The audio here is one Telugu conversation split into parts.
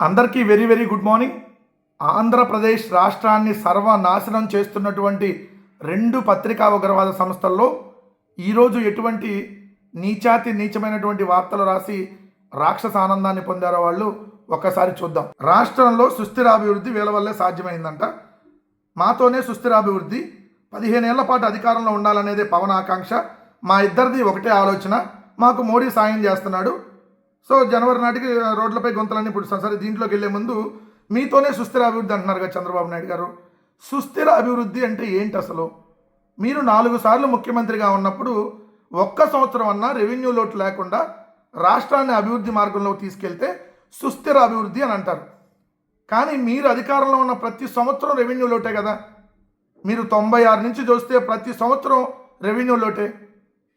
అందరికీ very very good morning. Andhra Pradesh రాష్ట్రాన్ని సర్వనాశనం చేస్తున్నటువంటి రెండు పత్రికా ఉగ్రవాద సంస్థల్లో ఈరోజు ఎటువంటి నీచాతి నీచమైనటువంటి వార్తలు రాసి రాక్షస ఆనందాన్ని పొందారో వాళ్ళు ఒక్కసారి చూద్దాం. రాష్ట్రంలో సుస్థిరాభివృద్ధి వీళ్ళ వల్లే సాధ్యమైందంట. మాతోనే సుస్థిరాభివృద్ధి పదిహేనేళ్ళ పాటు అధికారంలో ఉండాలనేదే పవన్ ఆకాంక్ష మా ఇద్దరిది ఒకటే ఆలోచన. మాకు మోడీ సాయం చేస్తున్నాడు. సో జనవరి నాటికి రోడ్లపై గుంతలన్నీ పుడుస్తాం సరే దీంట్లోకి వెళ్ళే ముందు మీతోనే సుస్థిర అభివృద్ధి అంటున్నారు కదా చంద్రబాబు నాయుడు గారు. సుస్థిర అభివృద్ధి అంటే ఏంటి అసలు? మీరు నాలుగు సార్లు ముఖ్యమంత్రిగా ఉన్నప్పుడు ఒక్క సంవత్సరం అన్నా రెవెన్యూ లోటు లేకుండా రాష్ట్రాన్ని అభివృద్ధి మార్గంలోకి తీసుకెళ్తే సుస్థిర అభివృద్ధి అని అంటారు. కానీ మీరు అధికారంలో ఉన్న ప్రతి సంవత్సరం రెవెన్యూ లోటే కదా. మీరు తొంభై ఆరు నుంచి చూస్తే ప్రతి సంవత్సరం రెవెన్యూ లోటే.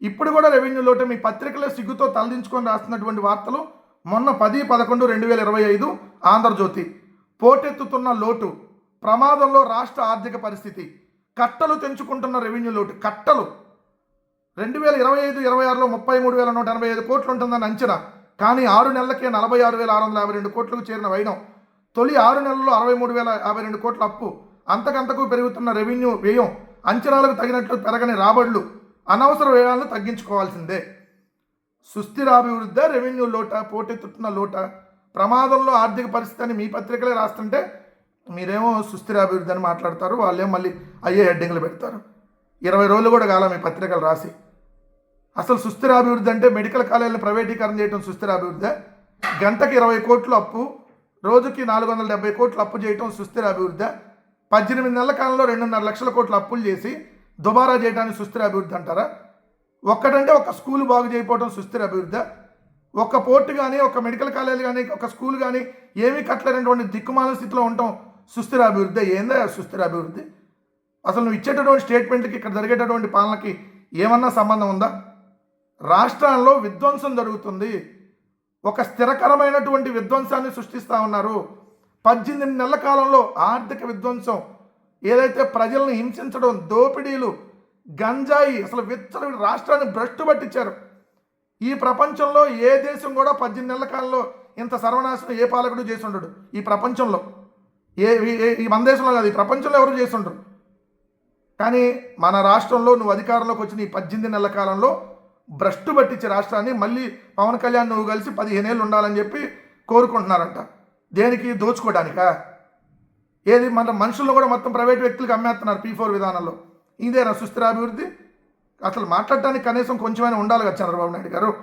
ఇప్పుడు కూడా రెవెన్యూ లోటే మీ పత్రికలో సిగ్గుతో తలదించుకొని రాస్తున్నటువంటి వార్తలు మొన్న పది పదకొండు రెండు వేల ఇరవై ఐదు ఆంధ్రజ్యోతి. పోటెత్తుతున్న లోటు ప్రమాదంలో రాష్ట్ర ఆర్థిక పరిస్థితి కట్టలు తెంచుకుంటున్న రెవెన్యూ లోటు కట్టలు. రెండు వేల ఇరవై ఐదు ఇరవై ఆరులో ముప్పై మూడు వేల నూట ఎనభై ఐదు కోట్లు ఉంటుందని అంచనా. కానీ ఆరు నెలలకే నలభై ఆరు వేల ఆరు వందల యాభై రెండు కోట్లకు చేరిన వైనం. తొలి ఆరు నెలల్లో అరవై మూడు వేల యాభై రెండు కోట్ల అప్పు. అంతకంతకు పెరుగుతున్న రెవెన్యూ వ్యయం అంచనాలకు తగినట్లు పెరగని రాబడులు. అనవసర వ్యయాలను తగ్గించుకోవాల్సిందే. సుస్థిరాభివృద్ధి రెవెన్యూ లోట పోటెత్తుతున్న లోట ప్రమాదంలో ఆర్థిక పరిస్థితి అని మీ పత్రికలే రాస్తుంటే మీరేమో సుస్థిరాభివృద్ధి అని మాట్లాడతారు వాళ్ళేమో మళ్ళీ అయ్యే హెడ్డింగ్లు పెడతారు. ఇరవై రోజులు కూడా కాల మీ పత్రికలు రాసి. అసలు సుస్థిరాభివృద్ధి అంటే మెడికల్ కాలేజీలను ప్రైవేటీకరణ చేయడం సుస్థిరాభివృద్ధి. గంటకి ఇరవై కోట్లు అప్పు రోజుకి నాలుగు వందల డెబ్బై కోట్లు అప్పు చేయటం సుస్థిరాభివృద్ధి. పద్దెనిమిది నెలల కాలంలో రెండున్నర లక్షల కోట్లు అప్పులు చేసి దుబారా చేయడానికి సుస్థిర అభివృద్ధి అంటారా? ఒక్కటంటే ఒక స్కూల్ బాగు చేయకపోవడం సుస్థిర అభివృద్ధి. ఒక పోర్టు కానీ ఒక మెడికల్ కాలేజ్ కానీ ఒక స్కూల్ కానీ ఏమీ కట్టలేనటువంటి దిక్కుమాల స్థితిలో ఉండటం సుస్థిర అభివృద్ధి. ఏందా సుస్థిర అభివృద్ధి? అసలు నువ్వు ఇచ్చేటటువంటి స్టేట్మెంట్కి ఇక్కడ జరిగేటటువంటి పాలనకి ఏమన్నా సంబంధం ఉందా? రాష్ట్రాల్లో విధ్వంసం జరుగుతుంది. ఒక స్థిరకరమైనటువంటి విధ్వంసాన్ని సృష్టిస్తూ ఉన్నారు. పద్దెనిమిది నెలల కాలంలో ఆర్థిక విధ్వంసం ఏదైతే ప్రజలను హింసించడం దోపిడీలు గంజాయి అసలు విచ్చల రాష్ట్రాన్ని భ్రష్టు పట్టించారు. ఈ ప్రపంచంలో ఏ దేశం కూడా పద్దెనిమిది నెలల కాలంలో ఇంత సర్వనాశనం ఏ పాలకుడు చేసి ఉండడు ఈ ప్రపంచంలో. ఏ ఈ మన దేశంలో కాదు ఈ ప్రపంచంలో ఎవరు చేసి ఉండరు కానీ మన రాష్ట్రంలో నువ్వు అధికారంలోకి వచ్చిన ఈ పద్దెనిమిది నెలల కాలంలో భ్రష్టు పట్టించే రాష్ట్రాన్ని మళ్ళీ పవన్ కళ్యాణ్ నువ్వు కలిసి పదిహేనేళ్ళు ఉండాలని చెప్పి కోరుకుంటున్నారంట. దేనికి? దోచుకోవడానికా? ఏది మన మనుషుల్లో కూడా మొత్తం ప్రైవేట్ వ్యక్తులకు అమ్మేస్తున్నారు పీ ఫోర్ విధానంలో. ఇదేనా సుస్థిరాభివృద్ధి? అసలు మాట్లాడటానికి కనీసం కొంచెమైనా ఉండాలి కదా చంద్రబాబు నాయుడు గారు.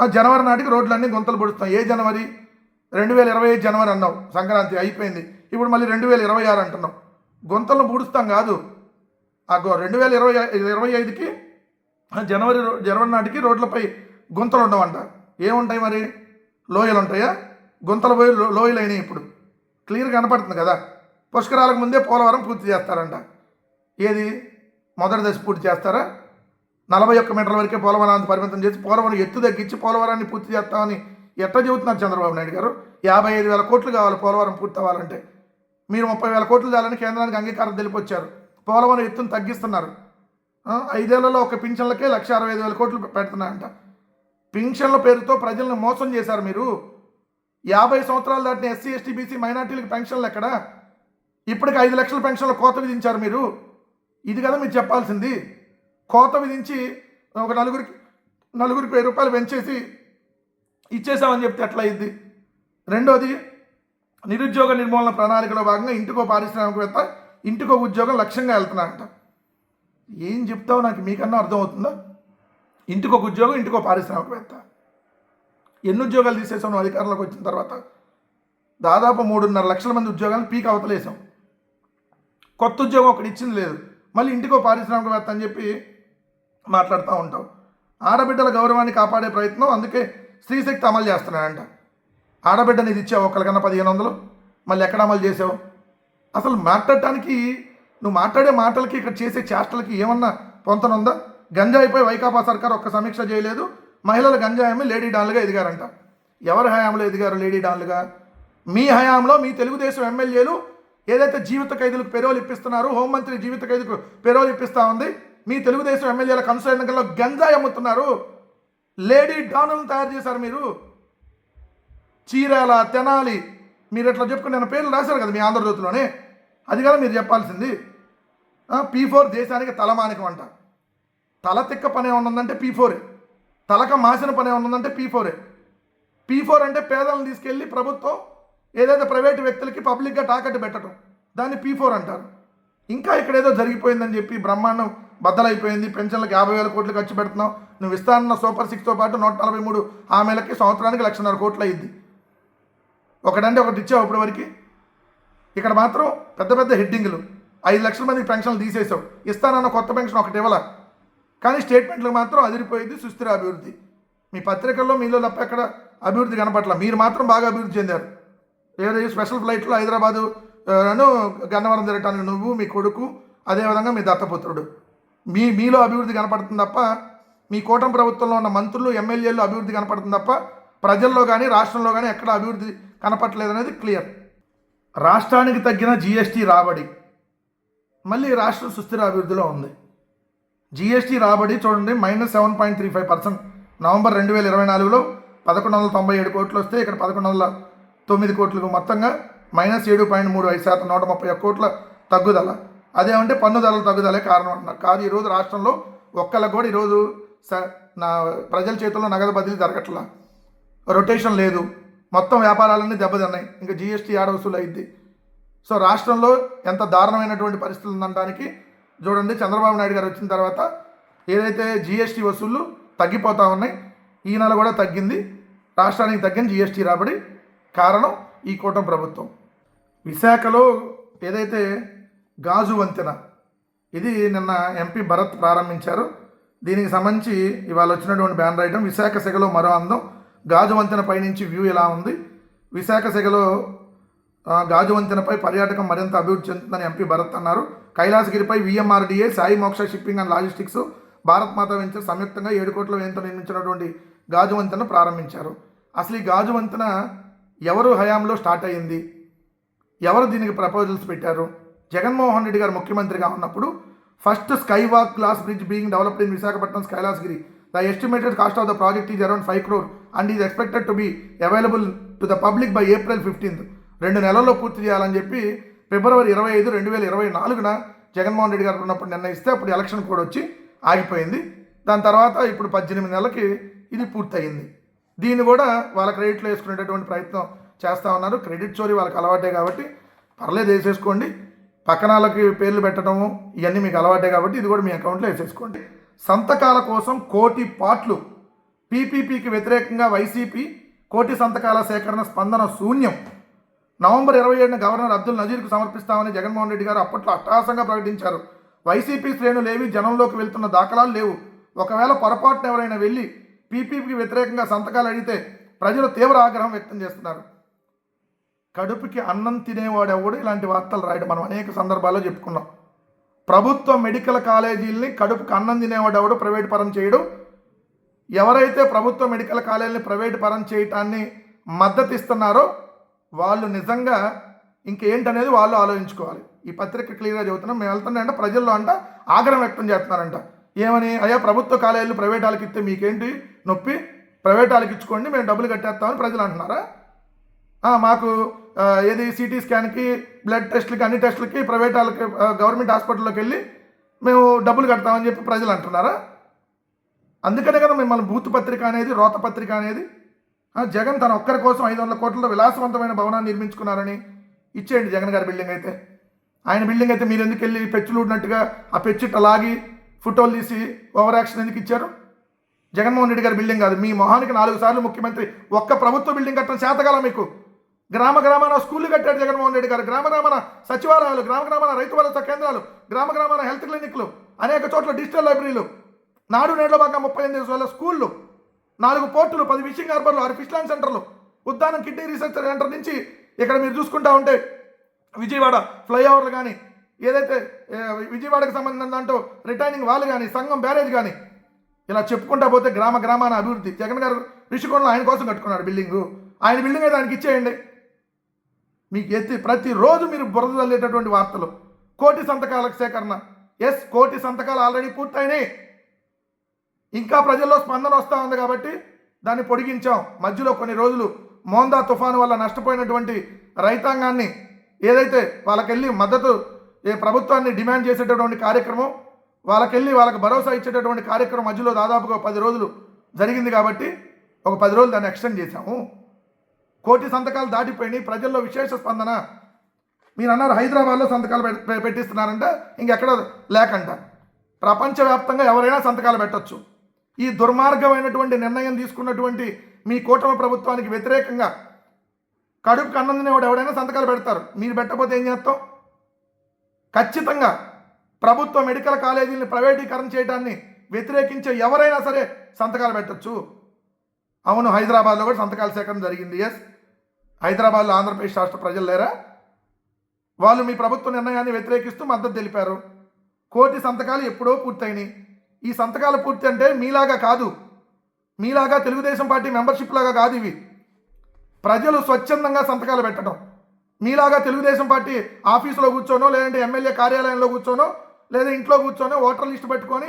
ఆ, జనవరి నాటికి రోడ్లన్నీ గుంతలు పొడుస్తాం ఏ జనవరి? రెండు వేల ఇరవై ఐదు జనవరి అన్నావు. సంక్రాంతి అయిపోయింది. ఇప్పుడు మళ్ళీ రెండు వేల ఇరవై ఆరు అంటున్నాం గుంతలను పూడుస్తాం కాదు. ఆ రెండు వేల ఇరవై ఇరవై ఐదుకి జనవరి జనవరి నాటికి రోడ్లపై గుంతలు ఉండవంట. ఏముంటాయి మరి? లోయలు ఉంటాయా గుంతలు పోయి లో- లోయలు అయినాయి ఇప్పుడు. క్లియర్ కనపడుతుంది కదా? పుష్కరాలకు ముందే పోలవరం పూర్తి చేస్తారంట. ఏది? మొదటి దశ పూర్తి చేస్తారా? నలభై ఒక్క మీటర్ల వరకే పోలవరాన్ని పరిమితం చేసి పోలవరం ఎత్తు తగ్గించి పోలవరాన్ని పూర్తి చేస్తామని ఎట్లా చెబుతున్నారు చంద్రబాబు నాయుడు గారు? యాభై ఐదు వేల కోట్లు కావాలి పోలవరం పూర్తి అవ్వాలంటే మీరు ముప్పై వేల కోట్లు చాలని కేంద్రానికి అంగీకారం తెలిపొచ్చారు. పోలవరం ఎత్తును తగ్గిస్తున్నారు. ఐదేళ్ళలో ఒక పింఛన్లకే లక్ష అరవై ఐదు వేల కోట్లు పెడుతున్నారంట పింఛన్ల పేరుతో ప్రజలను మోసం చేశారు మీరు. యాభై సంవత్సరాలు దాటిన ఎస్సీ ఎస్టీ బీసీ మైనార్టీలకు పెన్షన్లు ఎక్కడా? ఇప్పటికి ఐదు లక్షల పెన్షన్లో కోత విధించారు మీరు. ఇది కదా మీరు చెప్పాల్సింది. కోత విధించి ఒక నలుగురికి నలుగురికి వెయ్యి రూపాయలు పెంచేసి ఇచ్చేసామని చెప్తే ఎట్లా అయింది రెండోది నిరుద్యోగ నిర్మూలన ప్రణాళికలో భాగంగా ఇంటికో పారిశ్రామికవేత్త ఇంటికో ఉద్యోగం లక్ష్యంగా వెళ్తున్నారంట. ఏం చెప్తావు నాకు మీకన్నా అర్థమవుతుందా? ఇంటికొక ఉద్యోగం ఇంటికో పారిశ్రామికవేత్త. ఎన్ని ఉద్యోగాలు తీసేసాం అధికారంలోకి వచ్చిన తర్వాత? దాదాపు మూడున్నర లక్షల మంది ఉద్యోగాలు పీక్ అవతలేసాం కొత్త ఉద్యోగం ఒకటి ఇచ్చింది లేదు. మళ్ళీ ఇంటికో పారిశ్రామికవేత్త అని చెప్పి మాట్లాడుతూ ఉంటాం. ఆడబిడ్డల గౌరవాన్ని కాపాడే ప్రయత్నం అందుకే స్త్రీశక్తి అమలు చేస్తున్నాడంట. ఆడబిడ్డని ఇది ఇచ్చావు ఒకరికన్నా పదిహేను వందలు. మళ్ళీ ఎక్కడ అమలు చేసావు? అసలు మాట్లాడటానికి నువ్వు మాట్లాడే మాటలకి ఇక్కడ చేసే చేష్టలకి ఏమన్నా పొంతనుందా? గంజాయిపై వైకాపా సర్కార్ ఒక్క సమీక్ష చేయలేదు. మహిళల గంజాయి లేడీ డాన్లుగా ఎదిగారంట. ఎవరి హయాంలో ఎదిగారు లేడీ డాన్లుగా? మీ హయాంలో మీ తెలుగుదేశం ఎమ్మెల్యేలు ఏదైతే జీవిత ఖైదులకు పెరోలు ఇప్పిస్తున్నారో హోంమంత్రి జీవిత ఖైదుకు పెరోలు ఇప్పిస్తా ఉంది. మీ తెలుగుదేశం ఎమ్మెల్యేల కన్సల్ట్ ఎన్నికల్లో గంజాయి అమ్ముతున్నారు. లేడీ డానులను తయారు చేశారు మీరు. చీరాల తెనాలి మీరు ఇట్లా చెప్పుకుని నేను పేర్లు రాశారు కదా మీ ఆంధ్రజ్యోతిలోనే అది కదా మీరు చెప్పాల్సింది. పీ ఫోర్ దేశానికి తలమానికం అంట. తల తిక్క పని ఉన్నదంటే పీ ఫోరే. తలక మాసిన పని ఉన్నదంటే ఉందంటే పీ ఫోరే. పీ ఫోర్ అంటే పేదలను తీసుకెళ్ళి ప్రభుత్వం ఏదైతే ప్రైవేటు వ్యక్తులకి పబ్లిక్గా తాకట్టు పెట్టడం దాన్ని పీ ఫోర్ అంటారు. ఇంకా ఇక్కడ ఏదో జరిగిపోయిందని చెప్పి బ్రహ్మాండం బద్దలైపోయింది. పెన్షన్లకు యాభై వేల కోట్లు ఖర్చు పెడుతున్నావు. నువ్వు ఇస్తానన్న సూపర్ సిక్స్తో పాటు నూట నలభై మూడు హామీలకి సంవత్సరానికి లక్షన్నర కోట్లు అయ్యింది ఒకటంటే ఒకటి ఇచ్చావు ఇప్పటి వరకు. ఇక్కడ మాత్రం పెద్ద పెద్ద హెడ్డింగ్లు. ఐదు లక్షల మందికి పెన్షన్లు తీసేసావు. ఇస్తానన్న కొత్త పెన్షన్ ఒకటి ఇవ్వాల. కానీ స్టేట్మెంట్లు మాత్రం అదిరిపోయింది సుస్థిర అభివృద్ధి. మీ పత్రికల్లో మీలో తప్ప ఎక్కడ అభివృద్ధి కనపట్ల మీరు మాత్రం బాగా అభివృద్ధి చెందారు. ఏదో ఈ స్పెషల్ ఫ్లైట్లో హైదరాబాదు ను గన్నవరం తిరగటానికి నువ్వు మీ కొడుకు అదేవిధంగా మీ దత్తపుత్రుడు. మీ మీలో అభివృద్ధి కనపడుతుంది తప్ప మీ కూటమి ప్రభుత్వంలో ఉన్న మంత్రులు ఎమ్మెల్యేలు అభివృద్ధి కనపడుతుంది తప్ప ప్రజల్లో కానీ రాష్ట్రంలో కానీ ఎక్కడ అభివృద్ధి కనపట్లేదు అనేది క్లియర్. రాష్ట్రానికి తగ్గిన జీఎస్టీ రాబడి మళ్ళీ రాష్ట్రం సుస్థిర అభివృద్ధిలో ఉంది. జీఎస్టీ రాబడి చూడండి minus seven point three five percent. November రెండు వేల ఇరవై నాలుగులో పదకొండు వందల తొంభై ఏడు కోట్లు వస్తే ఇక్కడ పదకొండు వందల తొమ్మిది కోట్లకు మొత్తంగా మైనస్ ఏడు పాయింట్ మూడు ఐదు శాతం నూట ముప్పై ఒక్క కోట్ల తగ్గుదల. అదేమంటే పన్ను ధరల తగ్గుదలే కారణం అంటున్నారు. కాదు ఈరోజు రాష్ట్రంలో ఒక్కళ్ళకు కూడా ఈరోజు స నా ప్రజల చేతుల్లో నగదు బదిలీ జరగట్లా. రొటేషన్ లేదు. మొత్తం వ్యాపారాలన్నీ దెబ్బతిన్నాయి. ఇంకా జిఎస్టీ ఆడ వసూలు అయింది సో రాష్ట్రంలో ఎంత దారుణమైనటువంటి పరిస్థితులు ఉందనడానికి చూడండి చంద్రబాబు నాయుడు గారు వచ్చిన తర్వాత ఏదైతే జిఎస్టీ వసూళ్ళు తగ్గిపోతూ ఉన్నాయి ఈ నెల కూడా తగ్గింది. రాష్ట్రానికి తగ్గిన జిఎస్టీ రాబడి కారణం ఈ కూటమి ప్రభుత్వం. విశాఖలో ఏదైతే గాజు వంతెన ఇది నిన్న ఎంపీ భరత్ ప్రారంభించారు. దీనికి సంబంధించి ఇవాళ వచ్చినటువంటి బ్యానర్ ఐటమ్ విశాఖ సెగలో మరో అందం గాజు వంతెన పైనుంచి వ్యూ ఎలా ఉంది? విశాఖ సెగలో గాజు వంతెనపై పర్యాటకం మరింత అభివృద్ధి చెందుతుందని ఎంపీ భరత్ అన్నారు. కైలాసగిరిపై విఎంఆర్డీఏ సాయి మోక్ష shipping and logistics Bharat Mata venture సంయుక్తంగా ఏడు కోట్ల వ్యయంతో నిర్మించినటువంటి గాజు వంతెన ప్రారంభించారు. అసలు ఈ గాజు వంతెన ఎవరు హయాంలో స్టార్ట్ అయ్యింది? ఎవరు దీనికి ప్రపోజల్స్ పెట్టారు? జగన్మోహన్ రెడ్డి గారు ముఖ్యమంత్రిగా ఉన్నప్పుడు first sky walk glass bridge being developed in Visakhapatnam Kailasagiri the estimated cost of the project is around five crore and is expected to be available to the public by April fifteenth. రెండు నెలల్లో పూర్తి చేయాలని చెప్పి ఫిబ్రవరి ఇరవై ఐదు రెండు వేల ఇరవై నాలుగున జగన్మోహన్ రెడ్డి గారు ఉన్నప్పుడు నిర్ణయిస్తే అప్పుడు ఎలక్షన్ కూడా వచ్చి ఆగిపోయింది. దాని తర్వాత ఇప్పుడు పద్దెనిమిది నెలలకి ఇది పూర్తయింది. దీన్ని కూడా వాళ్ళ క్రెడిట్లో వేసుకునేటటువంటి ప్రయత్నం చేస్తూ ఉన్నారు. క్రెడిట్ చోరీ వాళ్ళకి అలవాటే కాబట్టి పర్లేదు వేసేసుకోండి. పక్కన వాళ్ళకి పేర్లు పెట్టడము ఇవన్నీ మీకు అలవాటే కాబట్టి ఇది కూడా మీ అకౌంట్లో వేసేసుకోండి. సంతకాల కోసం కోటి పాట్లు పీపీపీకి వ్యతిరేకంగా వైసీపీ కోటి సంతకాల సేకరణ స్పందన శూన్యం. నవంబర్ ఇరవై ఏడున గవర్నర్ అబ్దుల్ నజీర్కు సమర్పిస్తామని జగన్మోహన్ రెడ్డి గారు అప్పట్లో అట్టహాసంగా ప్రకటించారు. వైసీపీ శ్రేణులేవి జనంలోకి వెళ్తున్న దాఖలాలు లేవు. ఒకవేళ పొరపాటున ఎవరైనా వెళ్ళి పీపీకి వ్యతిరేకంగా సంతకాలు అడిగితే ప్రజలు తీవ్ర ఆగ్రహం వ్యక్తం చేస్తున్నారు. కడుపుకి అన్నం తినేవాడు ఎవడు ఇలాంటి వార్తలు రాయడం మనం అనేక సందర్భాల్లో చెప్పుకున్నాం. ప్రభుత్వ మెడికల్ కాలేజీల్ని కడుపుకి అన్నం తినేవాడు ఎవడు ప్రైవేట్ పరం చేయడం. ఎవరైతే ప్రభుత్వ మెడికల్ కాలేజీని ప్రైవేట్ పరం చేయటాన్ని మద్దతు ఇస్తున్నారో వాళ్ళు నిజంగా ఇంకేంటనేది వాళ్ళు ఆలోచించుకోవాలి. ఈ పత్రిక క్లియర్గా చెబుతున్నాం. మేము వెళ్తున్నాయంటే ప్రజల్లో అంట ఆగ్రహం వ్యక్తం చేస్తున్నారంట. ఏమని? అయ్యా ప్రభుత్వ కాలేజీలు ప్రైవేట్ వాళ్ళకి ఇస్తే మీకేంటి? నొప్పి? ప్రైవేట్ వాళ్ళకి ఇచ్చుకోండి మేము డబ్బులు కట్టేస్తామని ప్రజలు అంటున్నారా? మాకు ఏది సిటీ స్కాన్కి బ్లడ్ టెస్ట్లకి అన్ని టెస్ట్లకి ప్రైవేట్ వాళ్ళకి గవర్నమెంట్ హాస్పిటల్లోకి వెళ్ళి మేము డబ్బులు కడతామని చెప్పి ప్రజలు అంటున్నారా? అందుకనే కదా మిమ్మల్ని బూత్ పత్రిక అనేది రోత పత్రిక అనేది జగన్ తన ఒక్కరి కోసం ఐదు వందల కోట్లలో విలాసవంతమైన భవనాన్ని నిర్మించుకున్నారని ఇచ్చేయండి జగన్ గారి బిల్డింగ్ అయితే. ఆయన బిల్డింగ్ అయితే మీరు ఎందుకు వెళ్ళి పెచ్చులు ఉన్నట్టుగా ఆ పెచ్చిట్ట లాగి ఫోటోలు తీసి ఓవర్ యాక్షన్ ఎందుకు ఇచ్చారు? జగన్మోహన్ రెడ్డి గారి బిల్డింగ్ కాదు మీ మొహానికి నాలుగు సార్లు ముఖ్యమంత్రి ఒక్క ప్రభుత్వ బిల్డింగ్ కట్టడం చేతగల మీకు. గ్రామ గ్రామాన స్కూళ్ళు కట్టాడు జగన్మోహన్ రెడ్డి గారు గ్రామ గ్రామాన సచివాలయాలు గ్రామ గ్రామాన రైతు భరోసా కేంద్రాలు గ్రామ గ్రామాన హెల్త్ క్లినిక్లు అనేక చోట్ల డిజిటల్ లైబ్రరీలు నాడు నేడులో బాగా ముప్పై ఎనిమిది వేల స్కూళ్ళు నాలుగు పోర్టులు పది ఫిషింగ్ హార్బర్లు ఆరు ఫిష్ ల్యాండ్ సెంటర్లు ఉద్దానం కిడ్నీ రీసెర్చ్ సెంటర్ నుంచి ఇక్కడ మీరు చూసుకుంటా ఉంటే విజయవాడ ఫ్లైఓవర్లు కానీ ఏదైతే విజయవాడకు సంబంధించిన దాంట్లో రిటైనింగ్ వాళ్ళు కానీ సంఘం బ్యారేజ్ కానీ ఇలా చెప్పుకుంటా పోతే గ్రామ గ్రామాన అభివృద్ధి. జగన్ గారు రిషికొండలో ఆయన కోసం కట్టుకున్నాడు బిల్డింగు. ఆయన బిల్డింగ్ అయితే ఆయనకి ఇచ్చేయండి. మీకు ఎత్తి ప్రతిరోజు మీరు బురద చల్లేటటువంటి వార్తలు. కోటి సంతకాల సేకరణ. ఎస్ కోటి సంతకాలు ఆల్రెడీ పూర్తయినాయి. ఇంకా ప్రజల్లో స్పందన వస్తూ ఉంది కాబట్టి దాన్ని పొడిగించాం. మధ్యలో కొన్ని రోజులు మోందా తుఫాను వల్ల నష్టపోయినటువంటి రైతాంగాన్ని ఏదైతే వాళ్ళకెళ్ళి మద్దతు ఏ ప్రభుత్వాన్ని డిమాండ్ చేసేటటువంటి కార్యక్రమం వాళ్ళకెళ్ళి వాళ్ళకి భరోసా ఇచ్చేటటువంటి కార్యక్రమం మధ్యలో దాదాపుగా పది రోజులు జరిగింది కాబట్టి ఒక పది రోజులు దాన్ని ఎక్స్టెండ్ చేశాము. కోటి సంతకాలు దాటిపోయినాయి. ప్రజల్లో విశేష స్పందన. మీరు అన్నారు హైదరాబాద్లో సంతకాలు పెట్- పెట్టిస్తున్నారంట. ఇంకెక్కడ లేకంట. ప్రపంచవ్యాప్తంగా ఎవరైనా సంతకాలు పెట్టొచ్చు. ఈ దుర్మార్గమైనటువంటి నిర్ణయం తీసుకున్నటువంటి మీ కూటమి ప్రభుత్వానికి వ్యతిరేకంగా కడుపు కన్నందుని వాడు ఎవడైనా సంతకాలు పెడతారు. మీరు పెట్టకపోతే ఏం చేస్తాం? ఖచ్చితంగా ప్రభుత్వ మెడికల్ కాలేజీని ప్రైవేటీకరణ చేయడాన్ని వ్యతిరేకించే ఎవరైనా సరే సంతకాలు పెట్టొచ్చు. అవును హైదరాబాద్లో కూడా సంతకాల సేకరణ జరిగింది. ఎస్ హైదరాబాద్లో ఆంధ్రప్రదేశ్ రాష్ట్ర ప్రజలు లేరా? వాళ్ళు మీ ప్రభుత్వ నిర్ణయాన్ని వ్యతిరేకిస్తూ మద్దతు తెలిపారు. కోటి సంతకాలు ఎప్పుడో పూర్తయినాయి. ఈ సంతకాలు పూర్తి అంటే మీలాగా కాదు. మీలాగా తెలుగుదేశం పార్టీ మెంబర్షిప్ లాగా కాదు ఇవి. ప్రజలు స్వచ్ఛందంగా సంతకాలు పెట్టడం. మీలాగా తెలుగుదేశం పార్టీ ఆఫీసులో కూర్చోనో లేదంటే ఎమ్మెల్యే కార్యాలయంలో కూర్చోనో లేదా ఇంట్లో కూర్చోనో ఓటర్ లిస్ట్ పెట్టుకొని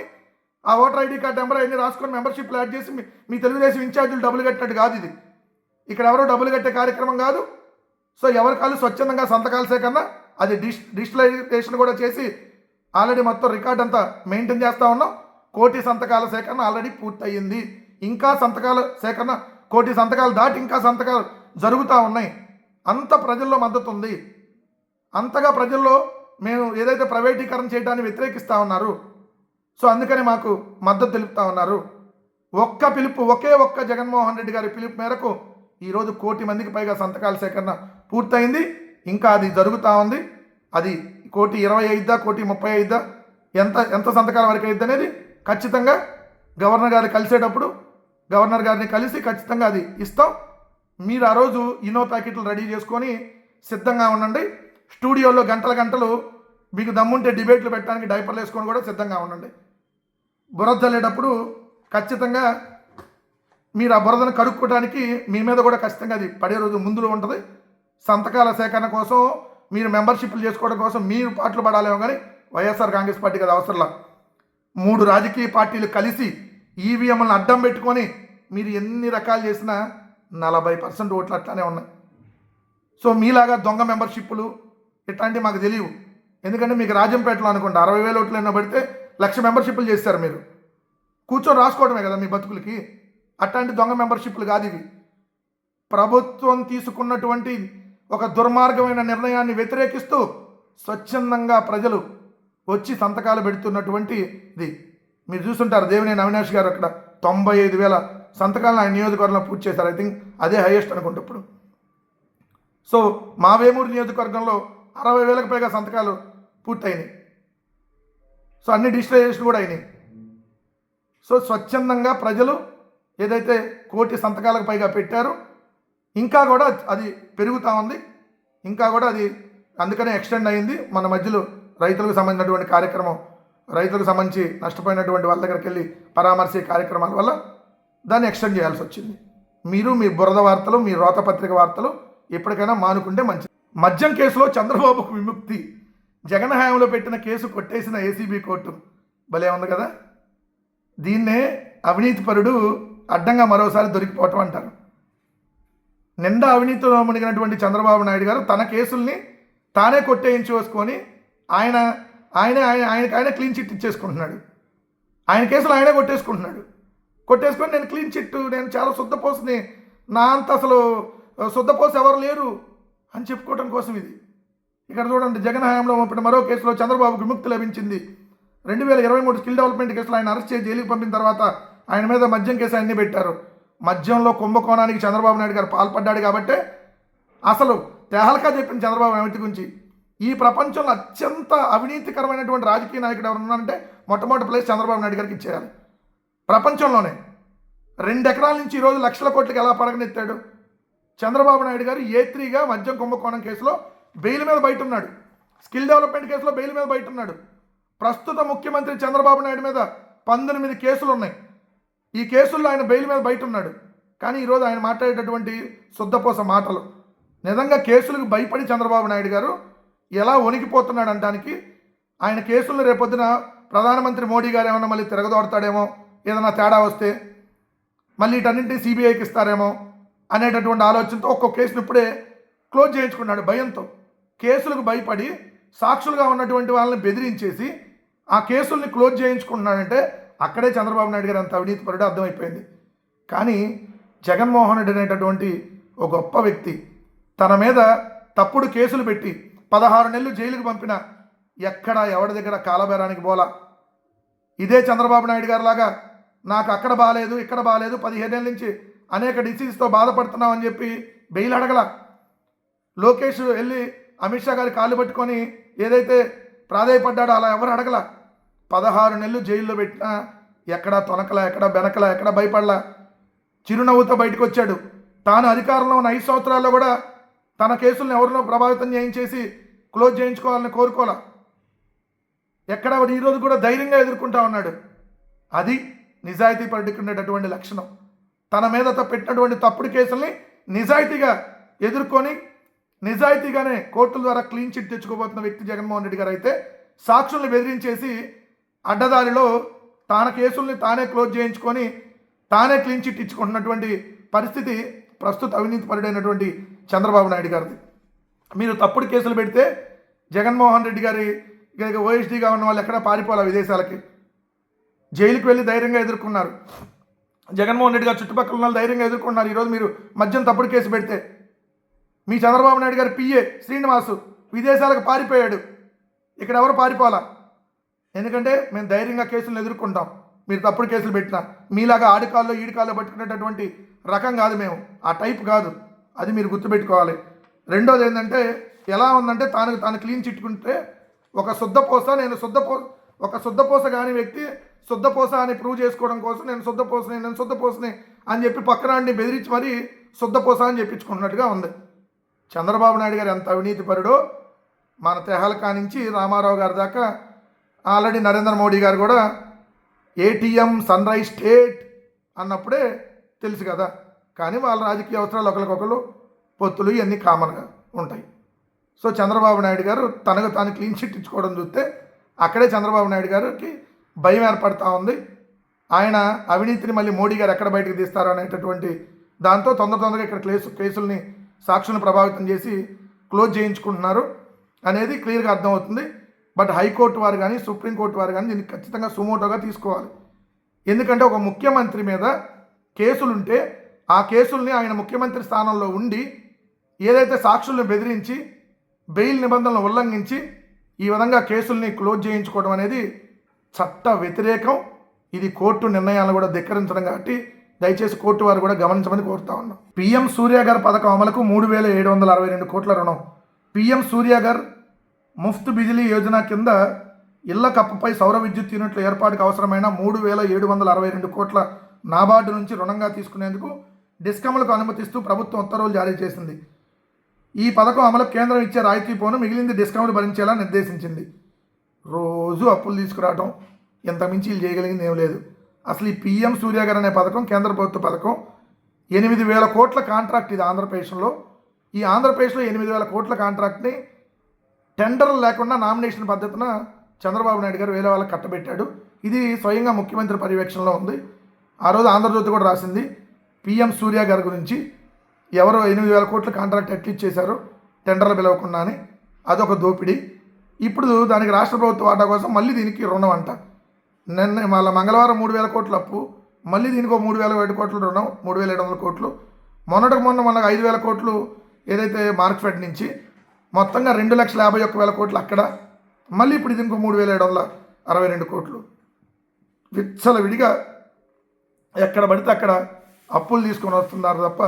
ఆ ఓటర్ ఐడి కార్డు నెంబర్ అన్ని రాసుకొని మెంబర్షిప్ యాడ్ చేసి మీ- తెలుగుదేశం ఇన్ఛార్జీలు డబ్బులు కట్టినట్టు కాదు ఇది. ఇక్కడ ఎవరో డబ్బులు కట్టే కార్యక్రమం కాదు. సో ఎవరి కాళ్ళు స్వచ్ఛందంగా సంతకాలు సేకరణ అది డిష్ డిజిటలైజేషన్ కూడా చేసి ఆల్రెడీ మొత్తం రికార్డ్ అంతా మెయింటైన్ చేస్తూ ఉన్నాం. కోటి సంతకాల సేకరణ ఆల్రెడీ పూర్తయింది. ఇంకా సంతకాల సేకరణ కోటి సంతకాలు దాటి ఇంకా సంతకాలు జరుగుతూ ఉన్నాయి. అంత ప్రజల్లో మద్దతు ఉంది అంతగా ప్రజల్లో మేము ఏదైతే ప్రైవేటీకరణ చేయడాన్ని వ్యతిరేకిస్తూ ఉన్నారు సో అందుకని మాకు మద్దతు తెలుపుతా ఉన్నారు. ఒక్క పిలుపు ఒకే ఒక్క జగన్మోహన్ రెడ్డి గారి పిలుపు మేరకు ఈరోజు కోటి మందికి పైగా సంతకాల సేకరణ పూర్తయింది. ఇంకా అది జరుగుతూ ఉంది. అది కోటి ఇరవై ఐదా కోటి ముప్పై ఐదా ఎంత ఎంత సంతకాల వరకు అయింది అనేది ఖచ్చితంగా గవర్నర్ గారిని కలిసేటప్పుడు గవర్నర్ గారిని కలిసి ఖచ్చితంగా అది ఇస్తాం. మీరు ఆ రోజు ఇనో ప్యాకెట్లు రెడీ చేసుకొని సిద్ధంగా ఉండండి. స్టూడియోలో గంటల గంటలు మీకు దమ్ముంటే డిబేట్లు పెట్టడానికి డైపర్లు వేసుకొని కూడా సిద్ధంగా ఉండండి. బురద చల్లేటప్పుడు ఖచ్చితంగా మీరు ఆ బురదను కడుక్కోవడానికి మీ మీద కూడా ఖచ్చితంగా అది పడే రోజు ముందులో ఉంటుంది. సంతకాల సేకరణ కోసం మీరు మెంబర్షిప్లు చేసుకోవడం కోసం మీరు పాటలు పడాలేమో కానీ వైఎస్ఆర్ కాంగ్రెస్ పార్టీకి అది అవసరంలా. మూడు రాజకీయ పార్టీలు కలిసి ఈవీఎంలను అడ్డం పెట్టుకొని మీరు ఎన్ని రకాలు చేసినా నలభై పర్సెంట్ ఓట్లు అట్లానే ఉన్నాయి. సో మీలాగా దొంగ మెంబర్షిప్లు ఇట్లాంటివి మాకు తెలియవు. ఎందుకంటే మీకు రాజంపేటలో అనుకోండి అరవై వేల ఓట్లు ఎన్నో పెడితే లక్ష మెంబర్షిప్లు చేస్తారు మీరు. కూర్చొని రాసుకోవడమే కదా మీ బతుకులకి. అట్లాంటి దొంగ మెంబర్షిప్లు కాదు ఇవి. ప్రభుత్వం తీసుకున్నటువంటి ఒక దుర్మార్గమైన నిర్ణయాన్ని వ్యతిరేకిస్తూ స్వచ్ఛందంగా ప్రజలు వచ్చి సంతకాలు పెడుతున్నటువంటి ఇది. మీరు చూస్తుంటారు దేవినేని అవినాష్ గారు అక్కడ తొంభై ఐదు వేల సంతకాలను ఆయన నియోజకవర్గంలో పూర్తి చేశారు. ఐ థింక్ అదే హైయెస్ట్ అనుకుంటా ఇప్పుడు. సో మా వేమూరు నియోజకవర్గంలో అరవై వేలకు పైగా సంతకాలు పూర్తయినాయి. సో అన్ని డిజిటలైజేషన్ కూడా అయినాయి. సో స్వచ్ఛందంగా ప్రజలు ఏదైతే కోటి సంతకాలకు పైగా పెట్టారో ఇంకా కూడా అది పెరుగుతూ ఉంది. ఇంకా కూడా అది అందుకనే ఎక్స్టెండ్ అయింది. మన మధ్యలో రైతులకు సంబంధించినటువంటి కార్యక్రమం రైతులకు సంబంధించి నష్టపోయినటువంటి వాళ్ళ దగ్గరికి వెళ్ళి పరామర్శే కార్యక్రమాల వల్ల దాన్ని ఎక్స్టెండ్ చేయాల్సి వచ్చింది. మీరు మీ బురద వార్తలు మీ రోతపత్రిక వార్తలు ఎప్పటికైనా మానుకుంటే మంచిది. మద్యం కేసులో చంద్రబాబుకు విముక్తి. జగన్ హయాంలో పెట్టిన కేసు కొట్టేసిన ఏసీబీ కోర్టు. భలే ఉంది కదా? దీన్నే అవినీతిపరుడు అడ్డంగా మరోసారి దొరికిపోవటం అంటారు. నిండా అవినీతిలో మునిగినటువంటి చంద్రబాబు నాయుడు గారు తన కేసుల్ని తానే కొట్టేయించి వేసుకొని ఆయన ఆయన ఆయన ఆయనకి ఆయన క్లీన్ చిట్ ఇచ్చేసుకుంటున్నాడు. ఆయన కేసులు ఆయనే కొట్టేసుకుంటున్నాడు. కొట్టేసుకొని నేను క్లీన్ చిట్ నేను చాలా శుద్ధపోసుని నా అంత అసలు శుద్ధపోసు ఎవరు లేరు అని చెప్పుకోవడం కోసం ఇది. ఇక్కడ చూడండి జగన్ హయాంలో ఇప్పుడు మరో కేసులో చంద్రబాబుకు విముక్తి లభించింది. రెండు వేల ఇరవై మూడు స్కిల్ డెవలప్మెంట్ కేసులో ఆయన అరెస్ట్ చేసి జైలుకి పంపిన తర్వాత ఆయన మీద మద్యం కేసు అన్ని పెట్టారు. మద్యంలో కుంభకోణానికి చంద్రబాబు నాయుడు గారు పాల్పడ్డాడు కాబట్టే అసలు తెహల్కా చెప్పిన చంద్రబాబు అవినీతి గురించి. ఈ ప్రపంచంలో అత్యంత అవినీతికరమైనటువంటి రాజకీయ నాయకుడు ఎవరున్నారంటే మొట్టమొదటి ప్లేస్ చంద్రబాబు నాయుడు గారికి ఇచ్చేయాలి. ప్రపంచంలోనే రెండు ఎకరాల నుంచి ఈరోజు లక్షల కోట్లకి ఎలా పడగనెత్తాడు? చంద్రబాబు నాయుడు గారు ఏ త్రీగా మద్యం కుంభకోణం కేసులో బెయిల్ మీద బయట ఉన్నాడు స్కిల్ డెవలప్మెంట్ కేసులో బెయిల్ మీద బయట ఉన్నాడు ప్రస్తుత ముఖ్యమంత్రి చంద్రబాబు నాయుడు మీద పంతొమ్మిది కేసులు ఉన్నాయి ఈ కేసుల్లో ఆయన బెయిల్ మీద బయట ఉన్నాడు కానీ ఈరోజు ఆయన మాట్లాడేటటువంటి శుద్ధపోస మాటలు. నిజంగా కేసులకు భయపడి చంద్రబాబు నాయుడు గారు ఎలా వణికిపోతున్నాడు అనడానికి ఆయన కేసులను రేపొద్దున ప్రధానమంత్రి మోడీ గారు ఏమన్నా మళ్ళీ తిరగదోడతాడేమో ఏదైనా తేడా వస్తే మళ్ళీ వీటన్నింటినీ సిబిఐకి ఇస్తారేమో అనేటటువంటి ఆలోచనతో ఒక్కొక్క కేసును ఇప్పుడే క్లోజ్ చేయించుకున్నాడు భయంతో. కేసులకు భయపడి సాక్షులుగా ఉన్నటువంటి వాళ్ళని బెదిరించేసి ఆ కేసుల్ని క్లోజ్ చేయించుకుంటున్నాడంటే అక్కడే చంద్రబాబు నాయుడు గారు అంత అవినీతి పరుడు అర్థమైపోయింది. కానీ జగన్మోహన్ రెడ్డి అనేటటువంటి ఒక గొప్ప వ్యక్తి తన మీద తప్పుడు కేసులు పెట్టి పదహారు నెలలు జైలుకు పంపిన ఎక్కడ ఎవరి దగ్గర కాలబేరానికి పోలా ఇదే చంద్రబాబు నాయుడు గారు లాగా నాకు అక్కడ బాగాలేదు ఇక్కడ బాగాలేదు పదిహేనేళ్ళ నుంచి అనేక డిసీజ్తో బాధపడుతున్నామని చెప్పి బెయిల్ అడగల. లోకేష్ వెళ్ళి అమిత్ షా గారి కాళ్ళు పట్టుకొని ఏదైతే ప్రాధాయపడ్డాడో అలా ఎవరు అడగల. పదహారు నెలలు జైల్లో పెట్టినా ఎక్కడ తొనకల ఎక్కడ బెనకల ఎక్కడ భయపడలా. చిరునవ్వుతో బయటకు వచ్చాడు. తాను అధికారంలో ఉన్న ఐదు సంవత్సరాల్లో కూడా తన కేసులను ఎవరినో ప్రభావితం చేయించేసి క్లోజ్ చేయించుకోవాలని కోరుకోలే. ఎక్కడ వాడు ఈరోజు కూడా ధైర్యంగా ఎదుర్కొంటా ఉన్నాడు. అది నిజాయితీ పడుకునేటటువంటి లక్షణం. తన మీద పెట్టినటువంటి తప్పుడు కేసుల్ని నిజాయితీగా ఎదుర్కొని నిజాయితీగానే కోర్టుల ద్వారా క్లీన్ చిట్ తెచ్చుకోబోతున్న వ్యక్తి జగన్మోహన్ రెడ్డి గారు అయితే సాక్షుల్ని బెదిరించేసి అడ్డదారిలో తాన కేసుల్ని తానే క్లోజ్ చేయించుకొని తానే క్లీన్ చిట్ ఇచ్చుకుంటున్నటువంటి పరిస్థితి ప్రస్తుత అవినీతి పరుడైనటువంటి చంద్రబాబు నాయుడు గారిది. మీరు తప్పుడు కేసులు పెడితే జగన్మోహన్ రెడ్డి గారి ఓఎస్డీగా ఉన్న వాళ్ళు ఎక్కడ పారిపోవాలి విదేశాలకి? జైలుకి వెళ్ళి ధైర్యంగా ఎదుర్కొన్నారు. జగన్మోహన్ రెడ్డి గారు చుట్టుపక్కల ఉన్న ధైర్యంగా ఎదుర్కొన్నారు. ఈరోజు మీరు మద్యం తప్పుడు కేసు పెడితే. మీ చంద్రబాబు నాయుడు గారు పిఏ శ్రీనివాసు విదేశాలకు పారిపోయాడు. ఇక్కడ ఎవరు పారిపోవాలా? ఎందుకంటే మేము ధైర్యంగా కేసులను ఎదుర్కొంటాం. మీరు తప్పుడు కేసులు పెట్టినా మీలాగా ఆడికాల్లో ఈడికాల్లో పట్టుకునేటటువంటి రకం కాదు మేము. ఆ టైప్ కాదు. అది మీరు గుర్తుపెట్టుకోవాలి. రెండోది ఏంటంటే ఎలా ఉందంటే తాను తాను క్లీన్ చిట్టుకుంటే ఒక శుద్ధపోస నేను శుద్ధపో ఒక శుద్ధపోస కాని వ్యక్తి శుద్ధపోస అని ప్రూవ్ చేసుకోవడం కోసం నేను శుద్ధపోసనే నేను శుద్ధపోసనే అని చెప్పి పక్కనాడిని బెదిరించి మరీ శుద్ధపోస అని చెప్పించుకున్నట్టుగా ఉంది. చంద్రబాబు నాయుడు గారు ఎంత అవినీతి పరుడో మన తెహల్కా నుంచి రామారావు గారి దాకా ఆల్రెడీ నరేంద్ర మోడీ గారు కూడా ఏటీఎం సన్ రైజ్ స్టేట్ అన్నప్పుడే తెలుసు కదా. కానీ వాళ్ళ రాజకీయ అవసరాలు ఒకరికొకరు పొత్తులు ఇవన్నీ కామన్గా ఉంటాయి. సో చంద్రబాబు నాయుడు గారు తనకు తాను క్లీన్ చిట్ ఇచ్చుకోవడం చూస్తే అక్కడే చంద్రబాబు నాయుడు గారికి భయం ఏర్పడతా ఉంది. ఆయన అవినీతిని మళ్ళీ మోడీ గారు ఎక్కడ బయటకు తీస్తారు అనేటటువంటి దాంతో తొందర తొందరగా ఇక్కడ కేసు కేసుల్ని సాక్షులను ప్రభావితం చేసి క్లోజ్ చేయించుకుంటున్నారు అనేది క్లియర్గా అర్థమవుతుంది. బట్ హైకోర్టు వారు కానీ సుప్రీంకోర్టు వారు కానీ దీన్ని ఖచ్చితంగా సుమోటోగా తీసుకోవాలి. ఎందుకంటే ఒక ముఖ్యమంత్రి మీద కేసులుంటే ఆ కేసుల్ని ఆయన ముఖ్యమంత్రి స్థానంలో ఉండి ఏదైతే సాక్షుల్ని బెదిరించి బెయిల్ నిబంధనలను ఉల్లంఘించి ఈ విధంగా కేసుల్ని క్లోజ్ చేయించుకోవడం అనేది చట్ట వ్యతిరేకం. ఇది కోర్టు నిర్ణయాలను కూడా ధిక్కరించడం కాబట్టి దయచేసి కోర్టు వారు కూడా గమనించమని కోరుతా ఉన్నాం. పిఎం సూర్యాగర్ పథకం అమలుకు మూడు వేల ఏడు వందల అరవై రెండు కోట్ల రుణం. పిఎం సూర్యాగర్ ముఫ్త్ బిజిలీ యోజన కింద ఇళ్ళ కప్పుపై సౌర విద్యుత్ యూనిట్ల ఏర్పాటుకు అవసరమైన మూడు వేల ఏడు వందల అరవై రెండు కోట్ల నాబార్డు నుంచి రుణంగా తీసుకునేందుకు డిస్కమ్లకు అనుమతిస్తూ ప్రభుత్వం ఉత్తర్వులు జారీ చేసింది. ఈ పథకం అమలు కేంద్రం ఇచ్చే రాయితీ పోను మిగిలింది డిస్కౌంట్ భరించేలా నిర్దేశించింది. రోజు అప్పులు తీసుకురావటం ఎంత మించి వీళ్ళు చేయగలిగింది ఏం లేదు. అసలు ఈ పిఎం సూర్యాగర్ అనే పథకం కేంద్ర ప్రభుత్వ పథకం ఎనిమిది వేల కోట్ల కాంట్రాక్ట్ ఇది ఆంధ్రప్రదేశ్లో. ఈ ఆంధ్రప్రదేశ్లో ఎనిమిది వేల కోట్ల కాంట్రాక్ట్ని టెండర్లు లేకుండా నామినేషన్ పద్ధతిన చంద్రబాబు నాయుడు గారు వేరే వాళ్ళకి కట్టబెట్టాడు. ఇది స్వయంగా ముఖ్యమంత్రి పర్యవేక్షణలో ఉంది. ఆ రోజు ఆంధ్రజ్యోతి కూడా రాసింది పిఎం సూర్య గారి గురించి ఎవరో ఎనిమిది వేల కోట్ల కాంట్రాక్ట్ ఎట్లు ఇచ్చేశారు టెండర్లు పిలవకుండా అని అదొక దోపిడీ. ఇప్పుడు దానికి రాష్ట్ర ప్రభుత్వ వాటా కోసం మళ్ళీ దీనికి రుణం అంట. నిన్న మళ్ళీ మంగళవారం మూడు వేల కోట్ల అప్పు మళ్ళీ దీనికి ఒక మూడు వేల ఏడు కోట్ల రుణం మూడు వేల ఏడు వందల కోట్లు. మొన్నటికి మొన్న మనకు ఐదు వేల కోట్లు ఏదైతే మార్క్ఫెడ్ నుంచి మొత్తంగా రెండు లక్షల యాభై ఒక్క వేల కోట్లు అక్కడ. మళ్ళీ ఇప్పుడు ఇది ఇంకో మూడు వేల ఏడు వందల అరవై రెండు కోట్లు. విచ్చల విడిగా ఎక్కడ పడితే అక్కడ అప్పులు తీసుకొని వస్తున్నారు తప్ప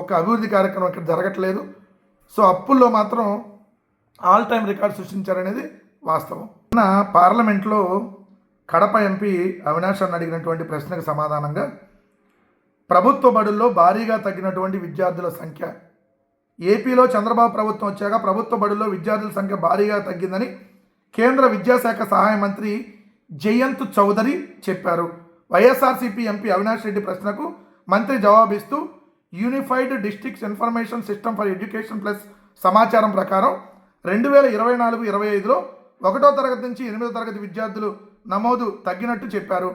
ఒక అభివృద్ధి కార్యక్రమం ఇక్కడ జరగట్లేదు. సో అప్పుల్లో మాత్రం ఆల్ టైం రికార్డ్ సృష్టించారనేది వాస్తవం. నిన్న పార్లమెంట్లో కడప ఎంపీ అవినాష్ అన్న అడిగినటువంటి ప్రశ్నకు సమాధానంగా ప్రభుత్వ బడుల్లో భారీగా తగ్గినటువంటి విద్యార్థుల సంఖ్య. ఏపీలో చంద్రబాబు ప్రభుత్వం వచ్చాక ప్రభుత్వ బడుల్లో విద్యార్థుల సంఖ్య భారీగా తగ్గిందని కేంద్ర విద్యాశాఖ సహాయ మంత్రి జయంత్ చౌదరి చెప్పారు. వైఎస్ఆర్సీపీ ఎంపీ అవినాష్ రెడ్డి ప్రశ్నకు మంత్రి జవాబిస్తూ unified districts information system for education plus సమాచారం ప్రకారం రెండు వేల ఇరవై నాలుగు ఇరవై ఐదులో ఒకటో తరగతి నుంచి ఎనిమిదో తరగతి విద్యార్థులు నమోదు తగ్గినట్టు చెప్పారు.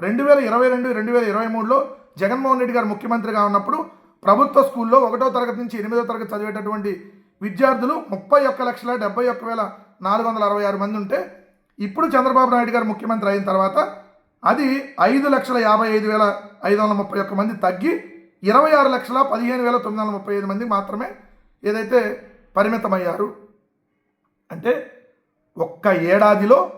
రెండు వేల ఇరవై రెండు రెండు వేల ఇరవై మూడులో జగన్మోహన్ రెడ్డి గారు ముఖ్యమంత్రిగా ఉన్నప్పుడు ప్రభుత్వ స్కూల్లో ఒకటో తరగతి నుంచి ఎనిమిదో తరగతి చదివేటటువంటి విద్యార్థులు ముప్పై ఒక్క లక్షల డెబ్బై ఒక్క వేల నాలుగు వందల అరవై ఆరు మంది ఉంటే ఇప్పుడు చంద్రబాబు నాయుడు గారు ముఖ్యమంత్రి అయిన తర్వాత అది ఐదు లక్షల యాభై ఐదు వేల ఐదు వందల ముప్పై ఒక్క మంది తగ్గి ఇరవై ఆరు లక్షల పదిహేను వేల తొమ్మిది వందల ముప్పై ఐదు మంది మాత్రమే ఏదైతే పరిమితమయ్యారు. అంటే ఒక్క ఏడాదిలో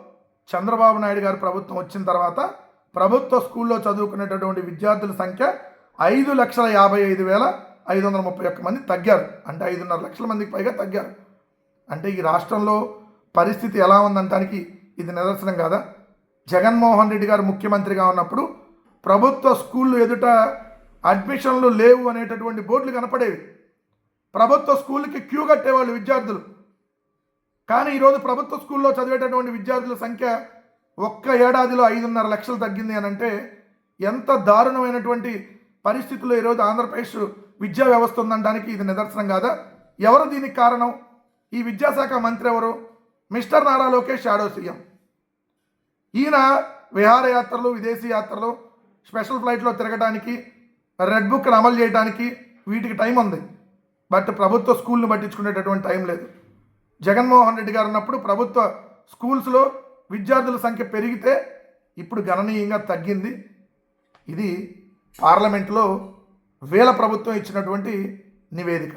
చంద్రబాబు నాయుడు గారి ప్రభుత్వం వచ్చిన తర్వాత ప్రభుత్వ స్కూల్లో చదువుకునేటటువంటి విద్యార్థుల సంఖ్య ఐదు లక్షల యాభై ఐదు వేల ఐదు వందల ముప్పై ఒక్క మంది తగ్గారు. అంటే ఐదున్నర లక్షల మందికి పైగా తగ్గారు. అంటే ఈ రాష్ట్రంలో పరిస్థితి ఎలా ఉందంటానికి ఇది నిదర్శనం కాదా? జగన్మోహన్ రెడ్డి గారు ముఖ్యమంత్రిగా ఉన్నప్పుడు ప్రభుత్వ స్కూళ్ళు ఎదుట అడ్మిషన్లు లేవు అనేటటువంటి బోర్డులు కనపడేవి. ప్రభుత్వ స్కూల్కి క్యూ కట్టేవాళ్ళు విద్యార్థులు. కానీ ఈరోజు ప్రభుత్వ స్కూల్లో చదివేటటువంటి విద్యార్థుల సంఖ్య ఒక్క ఏడాదిలో ఐదున్నర లక్షలు తగ్గింది అని అంటే ఎంత దారుణమైనటువంటి పరిస్థితుల్లో ఈరోజు ఆంధ్రప్రదేశ్ విద్యా వ్యవస్థ ఉందనడానికి ఇది నిదర్శనం కాదా? ఎవరు దీనికి కారణం? ఈ విద్యాశాఖ మంత్రి ఎవరు? Mister Nara Lokesh shadow CM. ఈయన విహారయాత్రలు విదేశీ యాత్రలు స్పెషల్ ఫ్లైట్లో తిరగడానికి రెడ్ బుక్ను అమలు చేయడానికి వీటికి టైం ఉంది. బట్ ప్రభుత్వ స్కూల్ని పట్టించుకునేటటువంటి టైం లేదు. జగన్మోహన్ రెడ్డి గారు ఉన్నప్పుడు ప్రభుత్వ స్కూల్స్లో విద్యార్థుల సంఖ్య పెరిగితే ఇప్పుడు గణనీయంగా తగ్గింది. ఇది పార్లమెంట్లో వేల ప్రభుత్వం ఇచ్చినటువంటి నివేదిక.